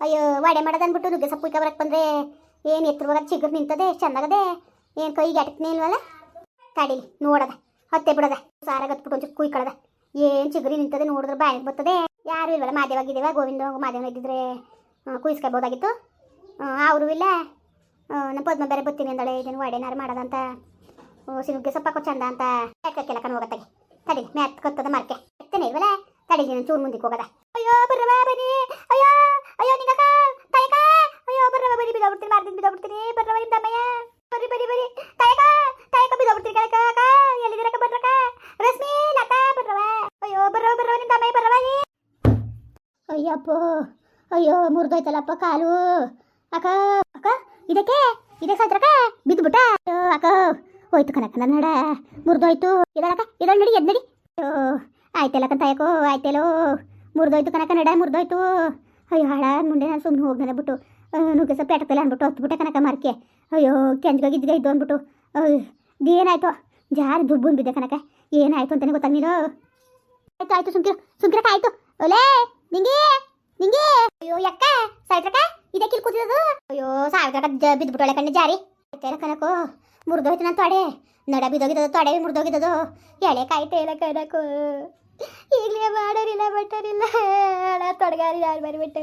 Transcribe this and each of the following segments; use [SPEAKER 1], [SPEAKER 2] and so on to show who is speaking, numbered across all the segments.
[SPEAKER 1] ಅಯ್ಯೋ, ವಾಡೆ ಮಾಡದನ್ಬಿಟ್ಟು ನುಗ್ಗೆ ಸೊಪ್ಪು ಬರಕ್ಕೆ ಬಂದ್ರೆ ಏನು ಎತ್ತರವಾಗ ಚಿಗುರು ನಿಂತದೆ ಚೆನ್ನಾಗದೆ ಏನು ಕೈಗೆ ಅಟಕ್ನೇ ಇಲ್ವಲ್ಲ ತಡೀಲಿ, ನೋಡದ, ಹತ್ತೆ ಬಿಡದ. ಸಾರಾಗತ್ಬಿಟ್ಟು ಒಂಚೂರು ಕುಯ್ಕೊಳ್ಳದ ಏನು ಚಿಗುರಿ ನಿಂತದೆ ನೋಡಿದ್ರೆ ಬಾಯಿಗೆ ಬರ್ತದೆ. ಯಾರು ಇಲ್ವಲ್ಲ ಮಾದೇವಾಗಿದ್ದೇವೆ ಗೋವಿಂದ ಮಾದೇವ ಇದ್ದಿದ್ರೆ ಕುಯ್ಸ್ಕೊಬೋದಾಗಿತ್ತು ಅವರು ಇಲ್ಲ. ನಮ್ಮ ಪದ್ಮ ಬೇರೆ ಬರ್ತೀನಿ ಅಂದಳೆ ಇದನ್ನು ವಾಡೆನಾರು ಮಾಡೋದಂತ ಸಿನುಗ್ಗೆ ಸೊಪ್ಪ ಕೊ ಚಂದ ಅಂತ. ಕೆಲ ಕಣ್ ಹೋಗತ್ತಾಗೆ ತಡಿ, ಮ್ಯಾತ್ ಕತ್ತದ ಮರ್ಕೆ. ಎತ್ತನೇ ಇಲ್ವಲ್ಲ? ತಡಿ, ನೀನು ಚೂರು ಮುಂದಕ್ಕೆ ಹೋಗದ. ಅಯ್ಯೋ ಬರ್ರವಾ ಬನ್ನಿ. ಅಯ್ಯೋ! ಅಯ್ಯೋ ನಿಂಗಕ್ಕ ತಾಯಕ ಅಯ್ಯೋ ಬರ್ರವ ಬರಿ ಬಿದ್ದಾಬಿಡ್ತೀನಿ ಮಾರ್ದಿನ ಬಿದ್ದಾಬಿಡ್ತೀನಿ ಬರ್ರವ ನಿಮ್ಮ ಬರಿ ಬರಿ ಬರಿ ತಾಯಕ ತಾಯಕ ಬಿದ್ದಾಬಿಡ್ತೀನಿ ಕಣಕ ಅಕ್ಕ ಎಲ್ಲಿದ್ದೀರಕ್ಕ ಬರ್ರಕ್ಕ? ರಶ್ಮಿ, ಲತಾ ಬರ್ರವ ಅಯ್ಯೋ ಬರ್ರವ ಬರ್ರವ ನಿಮ್ಮ ತಮ್ಮಯ್ಯ ಬರ್ರವ ಅಯ್ಯಪ್ಪ, ಅಯ್ಯೋ, ಮುರಿದೋಯ್ತಲ್ಲಪ್ಪ, ಕಾಲು. ಅಕ್ಕ ಅಕ್ಕ, ಇದಕ್ಕೆ ಇದಕ್ಕೆ ಸಾತ್ರಕ್ಕ ಬಿದ್ದುಬಿಟ್ಟ? ಅಕ್ಕ, ಹೋಯ್ತು ಕಣಕ್ಕ, ನನ್ನ ನಡ. ಮುರಿದೋಯ್ತು. ಇದಕ್ಕ ಇದಳ ನಡಿ, ಎದ್ ನಡಿ. ಆಯ್ತಲ್ಲ ಕಂತಾಯಕೋ ಆಯ್ತೇಲೋ. ಮುರಿದೋಯ್ತು ಕಣಕ ನಡ, ಮುರಿದೋಯ್ತು. ಅಯ್ಯೋ, ಹಾಳ, ಮುಂದೆ ನಾನು ಸುಮ್ಮನೆ ಹೋಗಿ ಬಿಟ್ಟು ನುಗ್ಗೆ ಸ್ವಲ್ಪ ಪೆಟ್ಟತ್ತಲ್ಲ ಅಂದ್ಬಿಟ್ಟು ಹೊತ್ಬಿಟ್ಟೆ ಕನಕ ಮರಕೆ. ಅಯ್ಯೋ, ಕೆಂಜ್ಗ ಗಿಜ್ಗ ಇದ್ದು ಅಂದ್ಬಿಟ್ಟು. ಏನಾಯ್ತು? ಜಾರಿ ದುಬ್ಬುನ್ ಬಿದ್ದೆ ಕನಕ ಏನಾಯ್ತು ಅಂತಲೇ ಗೊತ್ತಾಗ ನೀನು? ಆಯ್ತು ಆಯ್ತು, ಸುಮ್ಕಿರು ಸುಮ್ಕಿರಕ ಆಯ್ತು. ಒಲೇ ನಿಂಗೆ ನಿಂಗೆ. ಅಯ್ಯೋ ಯಕ್ಕ ಸಾಯ್ತ್ರಕ್ಕ ಇದಕ್ಕೆ ಕೂತಿರೋದು? ಅಯ್ಯೋ ಸಾವಿರ ಬಿದ್ದುಬಿಟ್ಟೊಳೆ ಕಣ್ಣೆ, ಜಾರಿ. ಆಯ್ತಲ್ಲ ಕನಕು ಮುರಿದೋಯ್ತು ನನ್ನ ತೊಡೆ. ನಡ ಬಿದ್ದೋಗಿದ್ದದು ತೊಡೆ ಮುರಿದೋಗಿದ್ದದು ಎಳೆ ಕಾಯಿ ತೇಲ ಕನಕು ಈಗಲೇ ಮಾಡೋರಿಲ್ಲ ಬಟ್ಟರಿಲ್ಲ ಹಣ ತೊಡಗಾರಿ ಯಾರು ಬರ್ಬಿಟ್ಟು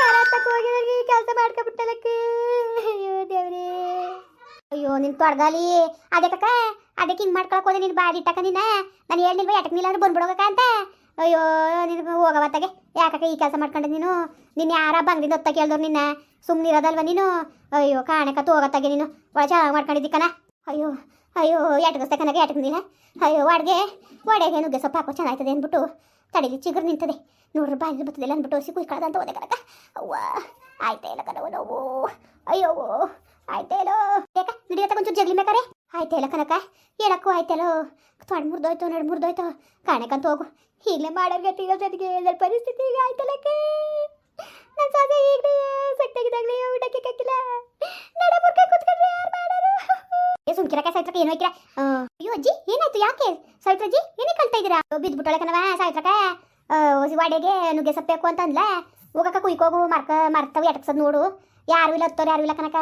[SPEAKER 1] ಮಾರಾಟಕ್ಕೆ ಹೋಗಿ ಕೆಲಸ ಮಾಡ್ಕೊಬಿಟ್ಟಲಕ್ಕೆ ಅಯ್ಯೋ ದೇವ್ರಿ. ಅಯ್ಯೋ, ನಿನ್ ತೊಡಗಾಲಿ ಅದಕ್ಕ ಅದಕ್ಕೆ ಹಿಂಗೆ ಮಾಡ್ಕೊಳಕ್ ಹೋದೆ ನೀನು ಬಾಡಿ ಇಟ್ಟಕ್ಕ ನೀನ. ನಾನು ಹೇಳಿಲ್ವ ಎಟಕ್ ನಿಲ್ಲ ಅಂದ್ರೆ ಬಂದ್ಬಿಡೋಕ ಅಂತ. ಅಯ್ಯೋ, ನೀನು ಹೋಗವತ್ತಾಗೆ ಯಾಕಕ್ಕ ಈ ಕೆಲಸ ಮಾಡ್ಕೊಂಡೆ ನೀನು? ನಿನ್ನ ಯಾರ ಬಂಗ್ರಿಂದ ಹೊತ್ತ ಕೇಳ್ದವ್ರು ನಿನ್ನ? ಸುಮ್ಮನಿರೋದಲ್ವ ನೀನು? ಅಯ್ಯೋ ಕಾಣಕತ್ತು ಹೋಗತ್ತಾಗೆ ನೀನು. ಒಳ ಚೆನ್ನಾಗಿ ಮಾಡ್ಕೊಂಡಿದ್ದಿ ಕಣ. ಅಯ್ಯೋ ಅಯ್ಯೋ ಎಟ್ಗಸ್ತೆ ಕನಗೆ ಎಟ್ಕಂದಿನ ಅಯ್ಯೋ, ವಾಡ್ಗೆ ವಾಡೆಗೆ ನುಗ್ಗೆ ಸೊಪ್ಪು ಹಾಕೋ ಚೆನ್ನಾಗ್ತದೆ ಅಂದ್ಬಿಟ್ಟು ತಡೀಲಿ, ಚಿಗುರು ನಿಂತದೆ. ನೋಡ್ರಿ, ಬಾಯಲ್ಲಿ ಬರ್ತದಿಲ್ಲ ಅಂದ್ಬಿಟ್ಟು ಸಿಕ್ಕಿ ಕುಯ್ಕೊಳ್ಳೋದು ಅಂತ ಓದೇ ಕನಕ ಅವ್ವ, ಆಯ್ತಾ ಇಲ್ಲ ಕನವು ನೋವು. ಅಯ್ಯೋ ಆಯ್ತೇಲೋ ಯಾಕ ನಡಿಯತ್ತ ಒಂಚೂರು ಜಗ್ಲಿ ಬೇಕಾರೆ ಆಯ್ತೇಲ ಕನಕ ಹೇಳಕ್ಕೂ ಆಯ್ತೇಲೋ ತೊಡ್ ಮುರಿದೋಯ್ತು, ನಡ್ ಮುರಿದೋಯ್ತು. ಕಾಣಕಂತ ಹೋಗು. ಈಗಲೇ ಮಾಡೋರ್ಗೆ ತಿಗೋ ಜೊತೆಗೆ ಎಲ್ಲರ ಪರಿಸ್ಥಿತಿ ಈಗ ಆಯ್ತಲಕ್ಕೆ. ನನ್ನ ಸಾಧ್ಯ ಈಗಲೇ ಸಟ್ಟಾಗಿದ್ದಾಗಲೇ ಊಟಕ್ಕೆ ಕಕ್ಕಿಲ್ಲ ನಡ ಮುರ್ಕ ಕೂತ್ಕೊಂಡ್ರೆ ಯಾರು ಮಾಡೋರು ಏ ಕಿರಕ ಸಾಯ್ತ್ರಕ ಏನು ಅಯ್ಯೋ ಅಜ್ಜಿ, ಏನಾಯ್ತು, ಯಾಕೆ? ಸಾವಿತ್ರಜ್ಜಿ ಏನೇ ಕಲ್ತಾ ಇದ್ದೀರಾ ಬಿದ್ದುಬಿಟ್ಟೊಳೆ ಕಣವ ಓಸಿ ವಾಡೆಗೆ ನುಗ್ಗೆ ಸಪ್ಪೇಕು ಅಂತ ಅಂದ್ಲ ಹೋಗಕ್ಕ ಕುಯ್ಕೋಗು ಮರ್ಕ, ಮರ್ತವು, ಎಟಕ್ಸದ್ ನೋಡು. ಯಾರು ಇಲ್ಲ ಹತ್ತೋರು ಯಾರು ಇಲ್ಲ ಕನಕ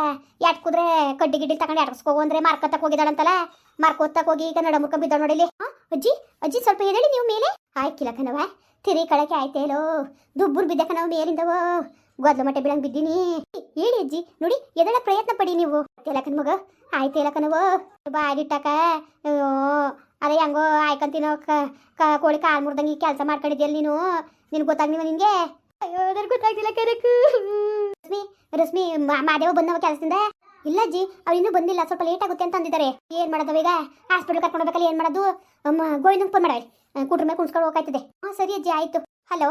[SPEAKER 1] ಎಟ್ಕುದ್ರೆ ಕಡ್ಡಿ ಗಿಡ್ಡಿ ತಗೊಂಡು ಎಟಕ್ಸ್ಕೋಗು ಅಂದ್ರೆ ಮಾರ್ಕತ್ತಕ್ ಹೋಗಿದಾಳಂತಲ್ಲ ಮಾರ್ಕೋತಕ್ ಹೋಗಿ ಈಗ ನಡ ಮುಖ ಬಿದ್ದಾಳ ನೋಡಿಲಿ ಅಜ್ಜಿ ಅಜ್ಜಿ ಸ್ವಲ್ಪ ಹೇಳಿ ನೀವು ಮೇಲೆ? ಆಯ್ಕಿಲ್ಲ ಕಣವ ತಿರಿ ಕಳಕೆ ಆಯ್ತೇಲೋ. ದುಬ್ಬುರ್ ಬಿದ್ದ ಕಣವ ಮೇಲಿಂದವೋ. ಗೊದ್ಲು ಮಟ್ಟೆ ಬಿಡಂಗ್ ಬಿದ್ದೀನಿ. ಹೇಳಿ ಅಜ್ಜಿ, ನೋಡಿ, ಎದಳ ಪ್ರಯತ್ನ ಪಡಿ ನೀವು. ಕಣ್ ಮಗ ಆಯ್ತು ಕಣವ ಬಾಡಿಟ್ಟಾಕ ಅಯ್ಯೋ ಅದೇ ಹೆಂಗೋ ಆಯ್ಕಂತೀನೋ ಕೋಳಿ ಕಾಲ್ ಮುರ್ದಂಗಿ ಕೆಲಸ ಮಾಡ್ಕೊಂಡಿದ್ಯಲ್ಲ ನೀನು? ನಿನ್ಗೆ ಗೊತ್ತಾಗ್ನಿವ ನಿಂಗೆ ಅಯ್ಯೋ ಅದ್ರ ಗೊತ್ತಾಗ್ತಿಲ್ಲ ರಶ್ಮಿ ರಶ್ಮಿ ಮಾದೇವ ಬಂದವ ಕೆಲಸದಿಂದ? ಇಲ್ಲ ಅಜ್ಜಿ ಅವ್ರು ಇನ್ನೂ ಬಂದಿಲ್ಲ, ಸ್ವಲ್ಪ ಲೇಟ್ ಆಗುತ್ತೆ ಅಂತ ಅಂದಿದ್ದಾರೆ. ಏನ್ ಮಾಡೋದು ಈಗ? ಹಾಸ್ಪಿಟಲ್ ಕರ್ಕೊಂಡು ಹೋಗ್ಬೇಕಲ್ಲ ಏನ್ ಮಾಡೋದು? ಗೋವಿಂದ ಫೋನ್ ಮಾಡಿ ಕೂಟ್ರ ಮೇಲೆ ಕುಣ್ಸ್ಕೊಂಡು ಹೋಗ್ತಾಯ್ತದೆ ಹಾ, ಸರಿ ಅಜ್ಜಿ, ಆಯ್ತು. ಹಲೋ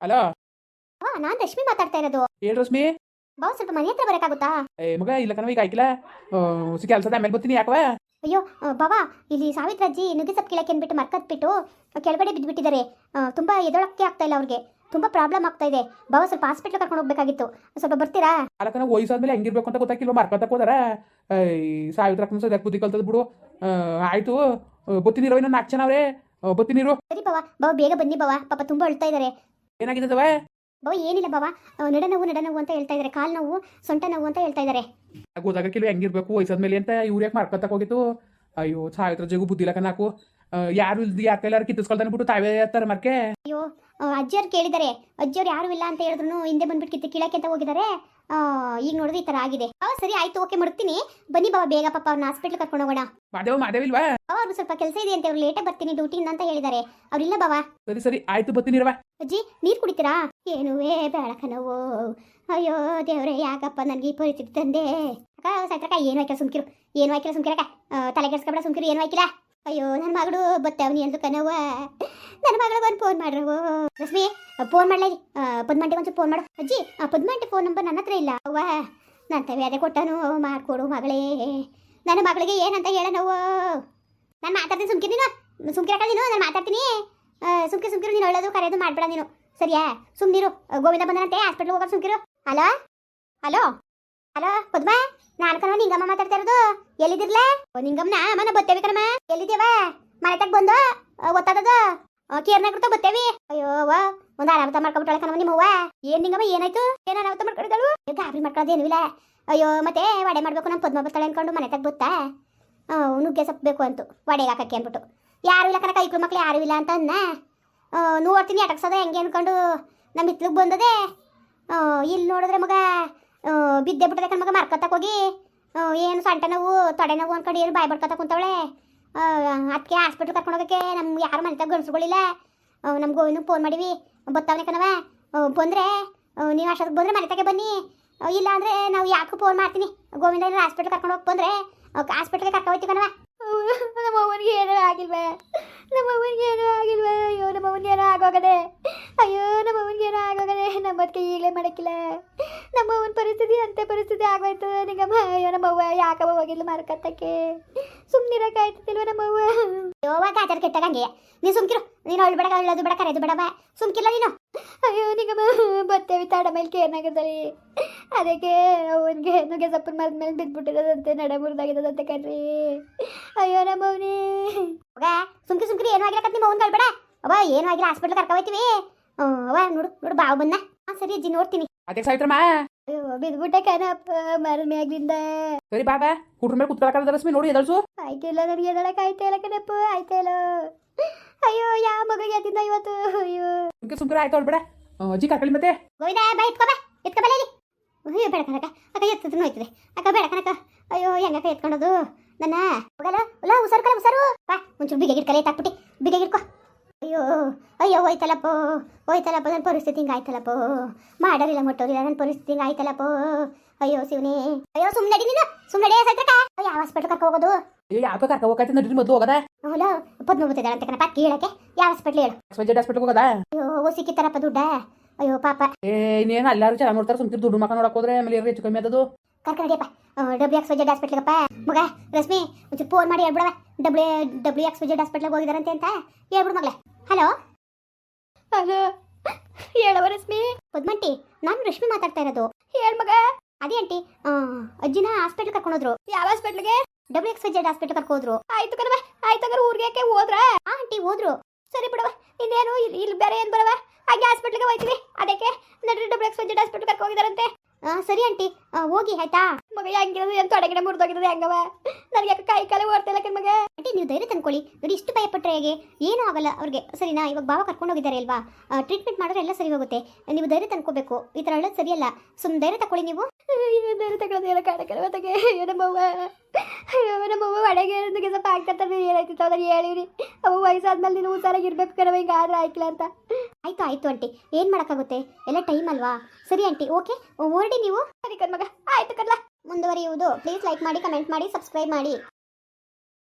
[SPEAKER 2] ಹಲೋ
[SPEAKER 1] ಹಾ ನಾನ್ ರಶ್ಮಿ ಮಾತಾಡ್ತಾ ಇರೋದು.
[SPEAKER 2] ಏನ್ ರಶ್ಮಿ?
[SPEAKER 1] ಬಾ ಸ್ವಲ್ಪ ಮನೆ ಹತ್ರ ಬರಕಾಗುತ್ತಾ
[SPEAKER 2] ಏ ಮಗ ಇಲ್ಲ ಕಣವ ಈಗ ಆಯ್ಕಿಲ್ಲ ಕೆಲಸದ ಆಮೇಲೆ ಬರ್ತೀನಿ ಯಾಕವ
[SPEAKER 1] ಅಯ್ಯೋ ಆ, ಇಲ್ಲಿ ಸಾವಿತ್ರ ಅಜ್ಜಿ ನುಗ್ಗೆ ಸೊಪ್ಪು ಕಿಳಕ್ಕೆ ಅಂದ್ಬಿಟ್ಟು ಮರ್ಕತ್ಬಿಟ್ಟು ಕೆಳಗಡೆ ಬಿದ್ದುಬಿಟ್ಟಿದ್ದಾರೆ ತುಂಬಾ ಎದೊಳಕ್ಕೆ ಆಗ್ತಾ ಇಲ್ಲ ಅವ್ರಿಗೆ. ತುಂಬಾ ಪ್ರಾಬ್ಲಮ್ ಆಗ್ತಾ ಇದೆ. ಬಾವ ಸ್ವಲ್ಪ ಹಾಸ್ಪಿಟ್ಲ್ ಕರ್ಕೊಂಡು ಹೋಗ್ಬೇಕಾಗಿತ್ತು. ಸ್ವಲ್ಪ ಬರ್ತೀರಾ?
[SPEAKER 2] ಅಲ್ಲಕನ ವಯಸ್ಸಾದ್ಮೇಲೆ ಹೆಂಗಿರ್ಬೇಕು ಅಂತ ಗೊತ್ತಾಗಿಲ್ವ ಮಾರ್ಕೊತಕ್ ಹೋದಾರ? ಸಾವಿರ ಸದ್ಯಕ್ಕೆ ಬುದ್ಧಿ ಕಲ್ತದ್ ಬಿಡು. ಆ, ಆಯ್ತು. ಬತ್ತೀನಿರೋ ಇನ್ನೊಂದು ನಾಲ್ಕು ಜನ ಅವ್ರೆ. ನೀರು
[SPEAKER 1] ಸರಿ ಬಾವ ಬಾವ ಬೇಗ ಬನ್ನಿ ಬಾವ. ಪಾಪ ತುಂಬಾ ಅಳ್ತಾ ಇದ್ದಾರೆ
[SPEAKER 2] ಏನಾಗಿದ್ದವ
[SPEAKER 1] ಬಾವ ಏನಿಲ್ಲ ಬಾವ ನೋವು ನಡನೋವು ನಡನೋವು ಅಂತ ಹೇಳ್ತಾ ಇದಾರೆ. ಕಾಲ್ ನೋವು ಸೊಂಟ ನೋವು ಅಂತ ಹೇಳ್ತಾ ಇದಾರೆ. ಇದ್ದಾರೆ
[SPEAKER 2] ಗೊತ್ತಾಗಕ್ಕಿಲ್ವ ಹೆಂಗಿರ್ಬೇಕು? ವಯಸ್ಸಾದ್ಮೇಲೆ ಅಂತ ಇವ್ರು ಯಾಕೆ ಹೋಗಿತ್ತು ಅಯ್ಯೋ ಸಾವಿರ ಜಗು ಬುದ್ಧಿ ಇಲ್ಲ ಕನಾಕು ಯಾರು ಇಲ್ದು ಯಾರ ಕೈಲಾರು ಕಿತ್ತಿಸ್ಕೊಳ್ತಾನೆ ಬಿಟ್ಟು ತಾವೇ ಇರ್ತಾರೆ ಮರ್ಕೆ
[SPEAKER 1] ಅಯ್ಯೋ ಅಜ್ಜಿಯವ್ರು ಕೇಳಿದ್ದಾರೆ ಅಜ್ಜಿಯವ್ರು ಯಾರು ಇಲ್ಲ ಅಂತ ಹೇಳಿದ್ರು ಹಿಂದೆ ಬಂದ್ಬಿಟ್ಟು ಕಿತ್ತು ಕೀಳಕ್ಕೆ ಅಂತ ಹೋಗಿದ್ದಾರೆ ಈಗ ನೋಡಿದ್ರೆ ಈ ತರ ಆಗಿದೆ. ಅವ ಸರಿ ಆಯ್ತು ಓಕೆ ಮಾಡ್ತೀನಿ. ಬನ್ನಿ ಬಾಬಾ ಬೇಗ ಪಾಪ ಅವ್ರನ್ನ ಹಾಸ್ಪಿಟ್ಲ್ ಕರ್ಕೊಂಡು ಹೋಗೋಣ. ಅವ್ರು ಸ್ವಲ್ಪ ಕೆಲಸ ಇದೆ ಅಂತ ಅವ್ರು ಲೇಟಾಗಿ ಬರ್ತೀನಿ ಡ್ಯೂಟಿಯಿಂದ ಅಂತ ಹೇಳಿದಾರೆ ಅವ್ರಿಲ್ಲ ಬಾಬಾ
[SPEAKER 2] ಸರಿ ಸರಿ ಆಯ್ತು ಬತ್ತೀನಿರವ
[SPEAKER 1] ಅಜ್ಜಿ ನೀರು ಕುಡಿತೀರಾ? ಏನುವೇ ನೋವು ಅಯ್ಯೋ ದೇವ್ರೆ ಯಾಕಪ್ಪ ನನಗೆ ಈ ಪರಿಸ್ಥಿತಿ ತಂದೆ. ಅಕ್ಕ ಸಾಯ್ತಕ್ಕ ಏನು ಹಾಕಿಲ್ಲ ಸುಮ್ಕಿರು ಏನು ಹಾಕಿಲ್ಲ ಸುಮ್ಕಿರಕ್ಕ. ತಲೆ ಕೆಡ್ಸ್ಕೊಬೇಡ ಸುಮ್ಕಿರು ಏನು ಹಾಕಿಲ್ಲ ಅಯ್ಯೋ ನನ್ನ ಮಗಳು ಬತ್ತವನಿ ಅಂದು ಕನವ ನನ್ನ ಮಗಳು ಬಂದು ಫೋನ್ ಮಾಡ್ರವು ರಶ್ಮಿ ಫೋನ್ ಮಾಡ್ಲಾ ಪದ್ಮಂಟೆ ಒಂಚೂರು ಫೋನ್ ಮಾಡು. ಅಜ್ಜಿ ಪದ್ಮಂಟೆ ಫೋನ್ ನಂಬರ್ ನನ್ನ ಹತ್ರ ಇಲ್ಲ. ಅವ್ವ ನನ್ನ ತವೆ ಅದೇ ಕೊಟ್ಟನು, ಮಾಡ್ಕೊಡು ಮಗಳೇ. ನನ್ನ ಮಗಳಿಗೆ ಏನಂತ ಹೇಳ ನಾವು ನಾನು ಮಾತಾಡ್ತೀನಿ, ಸುಮ್ಕಿ ನೀನು. ಸುಮ್ಕಿರಕ್ಕ ನೀನು, ನಾನು ಮಾತಾಡ್ತೀನಿ. ಸುಮ್ಕಿ ಸುಮ್ಕಿರು ನೀನು ಹೇಳೋದು ಕರೆಯೋದು ಮಾಡ್ಬೇಡ ನೀನು. ಸರಿಯಾ? ಸುಮ್ನಿರು ಗೋವಿಂದ ಬಂದನಂತೆ ಹಾಸ್ಪಿಟ್ಲ್ಗೆ ಹೋಗೋಕೆ ಸುಮ್ಕಿರು ಹಲೋ? ಹಲೋ? ಹಲೋ, ಪದ್ಮ? ನಾನು ಕಣ ನಿಂಗಮ್ಮ ಮಾತಾಡ್ತಾ ಇರೋದು. ಎಲ್ಲಿದಿರ್ಲ? ಓ ನಿಂಗಮ್ಮನ ಮನ ಬತ್ತೇವಿ ಕಣಮ್ಮ. ಎಲ್ಲಿದೇವ? ಮನೆ ತಗ ಬಂದು ಅಹ್, ಕೇರ್ನಾಗ ಕೇರ್ನಾಗ್ಬಿಡ್ತಾ ಬತ್ತೇವಿ. ಅಯ್ಯೋ ವಾ ಒಂದ್ ಅನಾಹುತ ಮಾಡ್ಕೊಬಿಟ್ಟಾಳೆ ಕಣಮ್ಮ ನಿಮ್ಮವ್ವ. ಏನ್ ನಿಂಗಮ್ಮ ಏನಾಯ್ತು? ಏನ್ ಅನಾಹುತ ಮಾಡ್ಕೊಂಡಿದ್ದಾಳು? ಗಾಬರಿ ಮಾಡ್ಕೊಳ್ಳೋದೇನು ಇಲ್ಲ. ಅಯ್ಯೋ ಮತ್ತೆ ವಡೆ ಮಾಡ್ಬೇಕು ನಮ್ಮ ಪದ್ಮ ಬರ್ತಾಳೆ ಅನ್ಕೊಂಡು ಮನೆ ತಗ ಬತ್ತಾ? ನುಗ್ಗೆ ಸೊಪ್ಪು ಬೇಕು ಅಂತು ವಡೆಗೆ ಹಾಕಕ್ಕೆ ಅಂದ್ಬಿಟ್ಟು. ಯಾರು ಇಲ್ಲ ಕಣ ಐಕ್ಳು ಮಕ್ಳು ಯಾರು ಇಲ್ಲ ಅಂತ ಅನ್ನ ನೋಡ್ತೀನಿ ಅಟಕ್ಸೋದ ಹೆಂಗೆ ಅನ್ಕೊಂಡು ನಮ್ಮ ಹಿತ್ಲಿಗೆ ಬಂದದೆ. ಇಲ್ಲಿ ನೋಡಿದ್ರೆ ಮಗ ಬಿದ್ದೆ ಬಿಟ್ಟದೆ ಕಣ ಮಗ ಮಾರ್ಕೊತಕ್ ಹೋಗಿ. ಏನು ಸೊಂಟ ನೋವು, ತೊಡೆ ನೋವು ಅಂದ್ಕೊಂಡು ಏನು ಬಾಯ್ ಬಡ್ಕೊತ ಕುಂತವಳೆ? ಅದಕ್ಕೆ ಹಾಸ್ಪಿಟ್ಲ್ ಕರ್ಕೊಂಡು ಹೋಗಕ್ಕೆ ನಮ್ಗೆ ಯಾರು ಮನೆ ತಗ ಗಣಿಸ್ಕೊಳ್ಳಿಲ್ಲ ನಮ್ಮ ಗೋವಿನ ಫೋನ್ ಮಾಡಿವಿ. ಬತ್ತವನೆ ಕಣವ ಬಂದರೆ ನೀವು ಅಷ್ಟೊತ್ತಿಗೆ ಬಂದರೆ ಮನೆ ತಗೆ ಬನ್ನಿ. ಇಲ್ಲ ಅಂದರೆ ನಾವು ಯಾಕೆ ಫೋನ್ ಮಾಡ್ತೀನಿ. ಗೋವಿಂದ ಹಾಸ್ಪಿಟ್ಲ್ ಕರ್ಕೊಂಡು ಹೋಗಿ ಬಂದರೆ ಹಾಸ್ಪಿಟ್ಲ್ಗೆ ಕರ್ಕೊ ಹೋಯ್ತಿ ಕಣವ ನಮ್ಮ ಅವನಿಗೆ ಏನೂ ಆಗಿಲ್ವೇ? ನಮ್ಮ ಅವನಿಗೆ ಏನೂ ಆಗಿಲ್ವೇ? ಅಯ್ಯೋ ನಮ್ಮ ಅವನಿಗೆ ಏನೋ ಆಗೋಗದೆ. ಅಯ್ಯೋ ನಮ್ಮ ಅವನಿಗೆ ಏನೋ ಆಗೋಗದೆ ನಮ್ಮ ಅದಕ್ಕೆ ಈಗಲೇ ಮಾಡಕ್ಕಿಲ್ಲ ನಮ್ಮ ಅವನ ಪರಿಸ್ಥಿತಿ ಅಂತೆ ಪರಿಸ್ಥಿತಿ ಆಗೋಯ್ತು. ನಿಗಮ್ಮ ಅಯ್ಯೋ ನಮ್ಮ ಅವ್ವ ಯಾಕವ ಹೋಗಿಲ್ಲ ಮಾರ್ಕತ್ತಕ್ಕೆ ಸುಮ್ಮನಿರಕ್ಕಾಯ್ತಿಲ್ವ ನಮ್ಮ ಅವ್ವ? ಅಯ್ಯೋ ನೀ ಕೆಟ್ಟಗಂಗೆ ನೀನು ಸುಮ್ಕಿರು. ನೀನು ಅವಳು ಬೇಡ ಅಳ್ಳೋದು ಬೇಡ ಕರೆದು ಬಿಡವ. ಸುಮ್ಕಿಲ್ಲ ನೀನು. ಅಯ್ಯೋ ನಿಗಮ್ಮ ಬರ್ತೇವೆ ತಾಡ ಮೇಲೆ ಕೇರ್ನಾಗದಲ್ಲಿ ಅದಕ್ಕೆ ಅವನಿಗೆ ನುಗ್ಗೆ ಸೊಪ್ಪಿನ ಮರದ ಮೇಲೆ ಬಿದ್ದುಬಿಟ್ಟಿರೋದಂತೆ ನಡೆ ಮುರಿದಾಗಿರೋದಂತೆ ಕಣ್ರಿ. ಅಯ್ಯೋ ನಮ್ಮ ನೀ ಮಗ ಸುಮ್ಕಿ ಸುಮ್ಕಿರಿ. ಏನೂ ಆಗಿರಕತ್ ನಿಮ್ಮ ಅವ್ನ ಕಳ್ಬೇಡ ಅವ ಏನೂ ಆಗಿಲ್ಲ. ಹಾಸ್ಪಿಟ್ಲ್ ಕರ್ಕೊ ಹೋಯ್ತೀವಿ. ಅವ ನೋಡು ನೋಡು ಬಾವು ಬಂದ. ಹಾಂ ಸರಿ ಅಜ್ಜಿ ನೋಡ್ತೀನಿ.
[SPEAKER 2] ಅದೇ ಸಾಯ್ತ್ರಮ್ಮ.
[SPEAKER 1] ಅಯ್ಯೋ ಬಿದ್ಬಿಟ್ಟೆ ಕಣಪ್ಪ ಮರದ ಮ್ಯಾಗ್ಲಿಂದ
[SPEAKER 2] ಸರಿ ಬಾಬಾ ಹುಡ್ರ ಮೇಲೆ ಕುತ್ಕೊಳಕಾದ ರಶ್ಮಿ ನೋಡಿ ಎದಳ್ಸು.
[SPEAKER 1] ಆಯ್ತಿಲ್ಲ ನನಗೆ ಎದಳಕ್ ಆಯ್ತಾ ಇಲ್ಲ ಕಣಪ್ಪ ಆಯ್ತಾ ಇಲ್ಲ. ಅಯ್ಯೋ ಯಾವ ಮಗಳಿಗೆ ಎದ್ದಿದ್ದ ಇವತ್ತು? ಅಯ್ಯೋ.
[SPEAKER 2] ಸುಮ್ಕೆ ಸುಮ್ಕೆ ಆಯ್ತು ಅವ್ಳು ಬೇಡ. ಅಜ್ಜಿ ಕರ್ಕೊಳ್ಳಿ ಮತ್ತೆ?
[SPEAKER 1] ಗೋವಿಂದ ಬಾ ಎತ್ಕೋ ಬಾ. ಎತ್ಕೋ ಬಾ ಇಲ್ಲಿ ಅಯ್ಯೋ ಬೇಡ ಕನಕ ಅಕ್ಕ ಎತ್ತಿದ್ರು ಹೋಯ್ತದೆ ಅಕ್ಕ ಬೇಡ ಕನಕ ಅಯ್ಯೋ ಹೆಂಗಕ್ಕ ಎತ್ಕೊಂಡೋದು? ನನ್ನ ಹೋಗಲ್ಲ? ಉಲ್ಲ ಉಸಾರು ಕಲ ಉಸರು ಬಾ ಒಂಚೂರು ಬಿಗೆ ಗಿಡ್ಕಲೆ ಎತ್ತಾಕ್ಬಿಟ್ಟು ಬಿಗೆ ಗಿಡ್ಕೊ ಅಯ್ಯೋ ಅಯ್ಯೋ ಹೋಯ್ತಲ್ಲಪ್ಪೋ ಹೋಯ್ತಲ್ಲಪ್ಪ ನನ್ನ ಪರಿಸ್ಥಿತಿ ಹಿಂಗೆ ಆಯ್ತಲ್ಲಪ್ಪ ಮಾಡೋರಿಲ್ಲ ಮುಟ್ಟೋರಿಲ್ಲ ನನ್ನ ಪರಿಸ್ಥಿತಿ ಹಿಂಗೆ ಆಯ್ತಲ್ಲಪ್ಪೋ ಅಯ್ಯೋ ಶಿವನೇ. ಅಯ್ಯೋ ಸುಮ್ಮನೆ ನೀನು ಸುಮ್ಮನೆ ಸೈತ್ರಕ ಯಾವ ಹಾಸ್ಪಿಟಲ್ ಕರ್ಕೊ ಹೋಗೋದು?
[SPEAKER 2] ಅಯ್ಯೋ ಯಾಕೆ ಕರ್ಕ ಹೋಗತ್ತೆ ನಡ್ರಿ ಮೊದಲು ಹೋಗದ?
[SPEAKER 1] ಹಲೋ ಪದ್ಮ ಬರ್ತಿದ್ದಾಳೆ ಅಂತ ಕಣಪ್ಪ ಕೇಳಕ್ಕೆ. ಯಾವ ಹಾಸ್ಪಿಟ್ಲ್ ಹೇಳು?
[SPEAKER 2] ಸ್ವಜೆಡ್ ಹಾಸ್ಪಿಟ್ಲ್ ಹೋಗದ?
[SPEAKER 1] ಅಯ್ಯೋ ಓ ಸಿಕ್ಕಿತ್ತಾರಪ್ಪ ದುಡ್ಡ. ಅಯ್ಯೋ ಪಾಪ.
[SPEAKER 2] ಏ ಇನ್ನೇನು ಎಲ್ಲರೂ ಚೆನ್ನಾಗಿ ನೋಡ್ತಾರೆ ಸುಮ್ಮನೆ ದುಡ್ಡು ಮಕ್ಕ ನೋಡಕ್ ಹೋದ್ರೆ ಆಮೇಲೆ ಹೆಚ್ಚು ಕಮ್ಮಿ ಆದದು
[SPEAKER 1] ಕರ್ಕೊಂಡಿಯಪ್ಪ ಡಬ್ಲ್ಯೂ ಎಕ್ಸ್ ವೈಜೆಡ್ ಹಾಸ್ಪಿಟ್ಲಿಗಪ್ಪ ಮಗ ರಶ್ಮಿ ಒಂಚೂರು ಫೋನ್ ಮಾಡಿ ಹೇಳ್ಬಿಡವ. W W X Y Z ಹಾಸ್ಪಿಟ್ಲಿಗೆ ಹೋಗಿದಾರಂತೆ ಅಂತ. ಹೇಳ್ಬಿಡು ಮಗಳೇ. ಹಲೋ? ಹಲೋ? ಹೇಳವ ರಶ್ಮಿ ಪದ್ಮಂಟಿ ನಾನು ರಶ್ಮಿ ಮಾತಾಡ್ತಾ ಇರೋದು. ಹೇಳ ಮಗ. ಅದೇ ಆಂಟಿ ಅಜ್ಜಿನ ಹಾಸ್ಪಿಟ್ಲ್ ಕರ್ಕೊಂಡೋದ್ರು ಯಾವ ಹಾಸ್ಪಿಟ್ಲಿಗೆ ಡಬ್ಲ್ಯೂ ಎಕ್ಸ್ ಜೆಡ್ ಹಾಸ್ಪಿಟ್ಲ್ ಕರ್ಕೋದ್ರು ಆಯ್ತು ಕಣವ ಆಯ್ತು ಹಂಗಾರೆ ಊರಿಗೆ ಯಾಕೆ ಹೋದ್ರ? ಆಂಟಿ ಹೋದ್ರು. ಸರಿ ಬಿಡವ ಇನ್ನೇನು ಇಲ್ಲಿ ಬೇರೆ ಏನು ಬರವ ಹಾಗೆ ಹಾಸ್ಪಿಟ್ಲಿಗೆ ಹೋಯ್ತೀವಿ. ಅದಕ್ಕೆ ನಡ್ರಿ ಡಬ್ಲ್ಯೂ ಎಕ್ಸ್ ಜೆಡ್ ಹಾಸ್ಪಿಟಲ್ ಕರ್ಕೊ ಹೋಗಿದಾರಂತೆ. ಆ, ಸರಿ ಆಂಟಿ. ಹೋಗಿ ಆಯ್ತಾ? ಮಗ ಹೆಂಗಿರೋದು? ಏನು ತೊಡಗಿನ ಮುರಿದೋಗಿರೋದು ಹೆಂಗವ? ನನಗೆ ಯಾಕೆ ಕೈ ಕಾಲು ಓಡ್ತಿಲ್ಲ ಕಣ್ ಮಗ ಆಂಟಿ ನೀವು ಧೈರ್ಯ ತಂದ್ಕೊಳ್ಳಿ. ನೋಡಿ ಇಷ್ಟು ಭಯಪಟ್ಟರೆ ಹೇಗೆ? ಏನೂ ಆಗಲ್ಲ ಅವ್ರಿಗೆ. ಸರಿನಾ? ಇವಾಗ ಬಾವ ಕರ್ಕೊಂಡು ಹೋಗಿದ್ದಾರೆ ಅಲ್ವಾ? ಟ್ರೀಟ್ಮೆಂಟ್ ಮಾಡಿದ್ರೆ ಎಲ್ಲ ಸರಿ ಹೋಗುತ್ತೆ. ನೀವು ಧೈರ್ಯ ತಂದ್ಕೋಬೇಕು. ಈ ಥರ ಹೇಳೋದು ಸರಿಯಲ್ಲ. ಸುಮ್ಮನೆ ಧೈರ್ಯ ತಗೊಳ್ಳಿ ನೀವು. ಧೈರ್ಯ ತಗೊಳ್ಳೋದು ಎಲ್ಲ ಕಾಣಕ್ಕೆ ನಮ್ಮವ್ವ. ಅಯ್ಯೋ ನಮ್ಮವ್ವ ಒಳಗೆ ಸ್ವಲ್ಪ ಆಗ್ತಾ ಏನಾಯ್ತಿತ್ತು ಅದನ್ನ ಹೇಳಿವ್ರಿ ಅವು ವಯಸ್ಸಾದ್ಮೇಲೆ ನೀನು ಹುಷಾರಾಗಿ ಇರ್ಬೇಕು ಕಣವ ಹಿಂಗೆ ಆದ್ರೆ ಆಯ್ಕಿಲ್ಲ ಅಂತ. ಆಯ್ತು ಆಯ್ತು ಆಂಟಿ. ಏನು ಮಾಡೋಕ್ಕಾಗುತ್ತೆ? ಎಲ್ಲ ಟೈಮ್ ಅಲ್ವಾ? ಸರಿ ಆಂಟಿ, ಓಕೆ? ಓರ್ಡಿ ನೀವು. ಸರಿ ಕಣ್ಮಗ ಆಯ್ತು ಕಣ್ಲ. ಮುಂದುವರಿಯುವುದು. ಪ್ಲೀಸ್ ಲೈಕ್ ಮಾಡಿ, ಕಮೆಂಟ್ ಮಾಡಿ, ಸಬ್ಸ್ಕ್ರೈಬ್ ಮಾಡಿ.